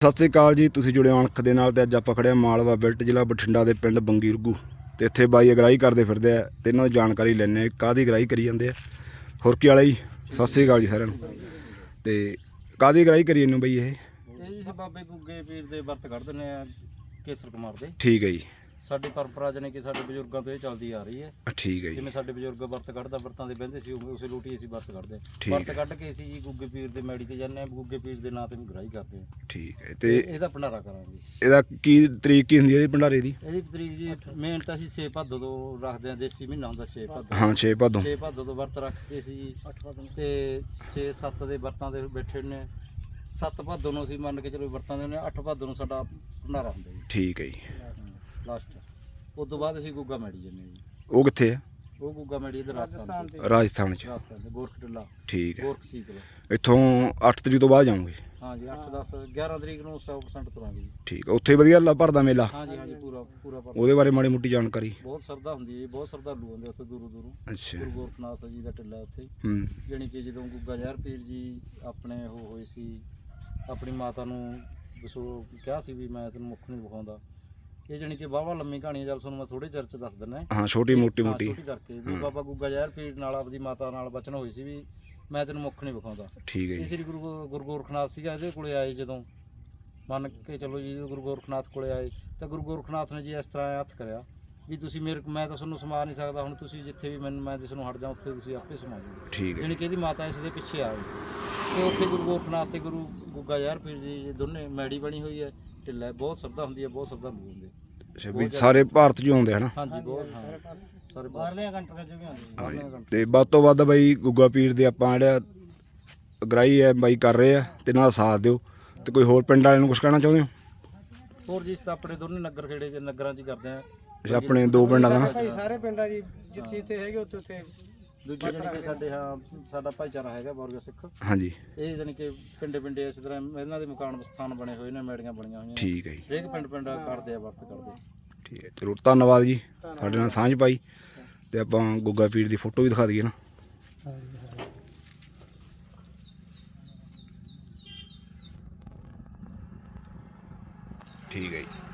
ਸਤਿ ਸ੍ਰੀ ਅਕਾਲ ਜੀ ਤੁਸੀਂ ਜੁੜੇ ਹੋ ਅਣਖ ਦੇ ਨਾਲ ਤੇ ਅੱਜ ਆਪਾਂ ਖੜੇ ਮਾਲਵਾ ਬਿਲਟ ਜ਼ਿਲ੍ਹਾ ਬਠਿੰਡਾ ਦੇ ਪਿੰਡ ਬੰਗੀਰਗੂ ਤੇ ਇੱਥੇ ਬਾਈ ਅਗਰਾਈ ਕਰਦੇ ਫਿਰਦੇ ਆ ਤੇ ਇਹਨਾਂ ਦੀ ਜਾਣਕਾਰੀ ਲੈਣੇ ਆ ਕਾਦੀ ਅਗਰਾਈ ਕਰੀ ਜਾਂਦੇ ਆ। ਹੋਰ ਕੀ ਵਾਲਾ ਜੀ? ਸਤਿ ਸ੍ਰੀ ਅਕਾਲ ਜੀ ਸਾਰਿਆਂ ਨੂੰ। ਤੇ ਕਾਦੀ ਅਗਰਾਈ ਕਰੀ ਜਾਂਦੇ ਹੋ ਬਈ ਇਹ? ਇਹ ਜੀ ਬਾਬੇ ਗੁੱਗੇ ਪੀਰ ਦੇ ਵਰਤ ਕੱਢ ਦਿੰਦੇ ਆ ਕੇਸਰ ਕੁਮਾਰ ਦੇ। ਠੀਕ ਹੈ ਜੀ। ਸਾਡੀ ਪਰੰਪਰਾ ਜਾਣੀ ਕਿ ਸਾਡੇ ਬਜ਼ੁਰਗਾਂ ਤੋਂ ਇਹ ਚੱਲਦੀ ਆ ਰਹੀ ਹੈ। ਠੀਕ ਹੈ ਜੀ। ਜਿਵੇਂ ਸਾਡੇ ਬਜ਼ੁਰਗ ਵਰਤ ਕੱਢਦਾ ਵਰਤਾਂ ਦੇ ਬਹਿੰਦੇ ਸੀ ਉਹ- ਉਸੇ ਲੋਟੀ ਅਸੀਂ ਵਰਤ ਕੱਢਦੇ। ਠੀਕ। ਵਰਤ ਕੱਢ ਕੇ ਅਸੀਂ ਜੀ ਗੁੱਗੇ ਪੀਰ ਦੇ ਮੈੜੀ ਤੇ ਜਾਂਦੇ ਆ ਗੁੱਗੇ ਪੀਰ ਦੇ ਨਾਂ ਤੇ ਵੀ ਗ੍ਰਾਈ ਕਰਦੇ ਆ ਠੀਕ ਹੈ ਤੇ ਇਹਦਾ ਭੰਡਾਰਾ ਕਰਾਂਗੇ ਇਹਦਾ ਕੀ ਤਰੀਕ ਕੀ ਹੁੰਦੀ ਹੈ ਇਹਦੀ ਭੰਡਾਰੇ ਦੀ? ਇਹਦੀ ਤਰੀਕ ਜੀ ਮੇਨ ਤਾਂ ਅਸੀਂ 6 ਭਾਦੋ ਤੋਂ ਰੱਖਦੇ ਆ ਦੇਸੀ ਮਹੀਨਾ ਹੁੰਦਾ 6 ਭਾਦੋ। ਹਾਂ 6 ਭਾਦੋਂ। 6 ਭਾਦੋ ਤੋਂ ਵਰਤ ਰੱਖ ਕੇ ਅਸੀਂ ਤੇ 6 7 ਦੇ ਵਰਤਾਂ ਦੇ ਬੈਠੇ ਨੇ 7 ਭਾਦੋ ਨੂੰ ਅਸੀਂ ਮੰਨ ਕੇ ਚਲੋ ਵਰਤਾਂ ਦੇ ਨੇ 8 ਭਾਦੋ ਨੂੰ ਸਾਡਾ ਭੰਡਾਰਾ ਹੁੰਦਾ ਜੀ। ਠੀਕ ਹੈ ਜੀ। ਲਾਸਟ ਉਸ ਤੋਂ ਬਾਅਦ ਅਸੀਂ ਗੁੱਗਾ ਮੈੜੀ ਜਾਂਦੇ ਹਾਂ ਜੀ। ਉਹ ਕਿੱਥੇ ਹੈ ਉਹ ਗੁੱਗਾ ਮੈੜੀ ਇਧਰ ਰਾਜਸਥਾਨ ਤੇ। ਰਾਜਸਥਾਨ ਚ। ਰਾਜਸਥਾਨ ਤੇ ਗੋਰਖ ਟਿੱਲਾ। ਠੀਕ ਹੈ। ਗੋਰਖ ਸੀਤਲ। ਇੱਥੋਂ 8 ਤਰੀਕ ਤੋਂ ਬਾਅਦ ਜਾਵਾਂਗੇ? ਹਾਂ ਜੀ 8 10 11 ਤਰੀਕ ਨੂੰ 100% ਤੁਰਾਂਗੇ ਜੀ। ਠੀਕ ਹੈ ਉੱਥੇ ਵਧੀਆ ਲ- ਭਰਦਾ ਮੇਲਾ। ਹਾਂ ਜੀ ਹਾਂ ਜੀ ਪੂਰਾ ਪੂਰਾ ਪਰ ਉਹਦੇ ਬਾਰੇ ਮਾੜੀ ਮੋਟੀ ਜਾਣਕਾਰੀ। ਬਹੁਤ ਸਰਦਾ ਹੁੰਦੀ ਹੈ ਜੀ, ਬਹੁਤ ਸਰਧਾਲੂ ਆਉਂਦੇ ਉੱਥੇ ਦੂਰੋਂ ਦੂਰੋਂ। ਅੱਛਾ। ਗੁਰੂ ਗੋਰਖਨਾਥ ਜੀ ਦਾ ਟਿੱਲਾ ਉੱਥੇ। ਹੂੰ। ਜਾਣੀ ਕਿ ਜਦੋਂ ਗੁੱਗਾ ਜ਼ਹਿਰ ਪੀਰ ਜੀ ਆਪਣੇ ਉਹ ਹੋਏ ਸੀ ਆਪਣੀ ਮਾਤਾ ਨੂੰ ਦੱਸੋ ਕਿਹਾ ਸੀ ਵੀ ਮੈਂ ਤੈਨੂੰ ਮੁੱਖ ਨਹੀਂ ਵਿਖਾਉਂਦਾ। ਇਹ ਜਾਣੀ ਕਿ ਵਾਹਵਾ ਲੰਮੀ ਕਹਾਣੀ ਹੈ ਜਦ ਤੁਹਾਨੂੰ ਮੈਂ ਥੋੜੇ ਚਿਰ ਚ ਦੱਸ ਦਿੰਦਾ ਹਾਂ। ਛੋਟੀ ਮੋਟੀ ਹਾਂ, ਮੋਟੀ ਛੋਟੀ ਕਰਕੇ। ਵੀ ਬਾਬਾ ਗੁੱਗਾ ਜ਼ਹਿਰ ਪੀਰ ਨਾਲ ਆਪਦੀ ਮਾਤਾ ਨਾਲ ਬਚਨ ਹੋਈ ਸੀ ਵੀ ਮੈਂ ਤੈਨੂੰ ਮੁੱਖ ਨਹੀਂ ਵਿਖਾਉਂਦਾ। ਠੀਕ ਹੈ ਇਹ ਜੀ ਸ੍ਰੀ ਗੁਰੂ ਗੁਰੂ ਗੋਰਖਨਾਥ ਸੀਗਾ ਇਹਦੇ ਕੋਲੇ ਆਏ ਜਦੋਂ। ਮੰਨ ਕੇ ਚਲੋ ਜੀ ਜਦੋਂ ਗੁਰੂ ਗੋਰਖਨਾਥ ਕੋਲੇ ਆਏ ਤਾਂ ਗੁਰੂ ਗੋਰਖਨਾਥ ਨੇ ਜੀ ਇਸ ਤਰ੍ਹਾਂ ਹੱਥ ਕਰਿਆ ਵੀ ਤੁਸੀਂ ਮੇਰੇ ਮੈਂ ਤਾਂ ਤੁਹਾਨੂੰ ਸਮਾ ਨਹੀਂ ਸਕਦਾ ਹੁਣ ਤੁਸੀਂ ਜਿੱਥੇ ਵੀ ਮੈਨੂੰ ਮੈਂ ਜਿਸ ਨੂੰ ਹਟ ਜਾ ਉੱਥੇ ਤੁਸੀਂ ਆਪੇ ਸਮਾ ਜਾਓ ਠੀਕ ਹੈ। ਯਾਨੀ ਕਿ ਇਹਦੀ ਮਾਤਾ ਇਸ ਦੇ ਪਿੱਛੇ ਆ ਗਈ। ਤੇ ਉੱਥੇ ਗੁਰੂ ਗੋਰਖਨਾਥ ਤੇ ਗੁਰੂ ਗੁੱਗਾ ਯਾਰ ਪੀਰ ਜੀ ਇਹ ਦੋਨੇ ਮੈੜੀ ਬਣੀ ਹੋਈ ਹੈ ਢਿੱਲਾ ਹੈ, ਬਹੁਤ ਸਰਦਾ ਹੁੰਦੀ ਹੈ ਬਹੁਤ ਸਰਦਾ ਹੁੰਦੇ ਅੱਛਾ ਵੀ ਸਾਰੇ ਭਾਰਤ ਚ ਆਉਂਦੇ ਹਨਾ? ਹਾਂਜੀ ਬਹੁਤ ਹਾਂ। ਸਾਰੇ ਬਾਹਰਲੇ ਕੰਟਰੀਆਂ ਚ ਵੀ ਆਉਂਦੇ ਤੇ ਵੱਧ ਤੋਂ ਵੱਧ ਬਾਈ ਗੁੱਗਾ ਪੀਰ ਦੇ ਆਪਾਂ ਜਿਹੜਾ ਅਗਰਾਈ ਹੈ ਬਾਈ ਕਰ ਰਹੇ ਆ ਤੇ ਨਾਲ ਸਾਥ ਦਿਓ। ਤੇ ਕੋਈ ਹੋਰ ਪਿੰਡ ਵਾਲਿਆਂ ਨੂੰ ਕੁਝ ਕਹਿਣਾ ਚਾਹੁੰਦੇ ਹੋ? ਹੋਰ ਜੀ ਆਪਣੇ ਦੋਨੇ ਨਗਰ ਖੇੜੇ ਚ ਨਗਰਾਂ ਚ ਹੀ ਕਰਦੇ ਆ। ਅੱਛਾ ਆਪਣੇ ਦੋ ਪਿੰਡਾਂ ਦਾ ਨਾ? ਭਾਈ ਸਾਰੇ ਪਿੰਡਾਂ ਜੀ ਜਿੱਥੇ ਜਿੱਥੇ ਹੈਗੇ ਉੱਥੇ ਉੱਥੇ ਦੂਜੇ ਜਾਣੀ ਕਿ ਸਾਡੇ ਹਾਂ ਸਾਡਾ ਭਾਈਚਾਰਾ ਹੈਗਾ ਬੌਰਗਾ ਸਿੱਖ। ਹਾਂਜੀ। ਇਹ ਜਾਣੀ ਕਿ ਪਿੰਡੇ ਪਿੰਡੇ ਇਸ ਤਰ੍ਹਾਂ ਇਹਨਾਂ ਦੇ ਮਕਾਨ ਸਥਾਨ ਬਣੇ ਹੋਏ ਨੇ ਮੈੜੀਆਂ ਬਣੀਆਂ ਹੋਈਆਂ ਠੀਕ ਹੈ ਜੀ। ਹਰੇਕ ਪਿੰਡ ਪਿੰਡ ਕਰਦੇ ਆ ਵਰਤ ਕਰਦੇ ਠੀਕ ਹੈ ਚਲੋ ਧੰਨਵਾਦ ਜੀ। ਸਾਡੇ ਨਾਲ ਸਾਂਝ ਪਾਈ। ਤੇ ਆਪਾਂ ਗੁੱਗਾ ਪੀਰ ਦੀ ਫੋਟੋ ਵੀ ਦਿਖਾ ਦਈਏ ਨਾ। ਠੀਕ ਹੈ ਜੀ।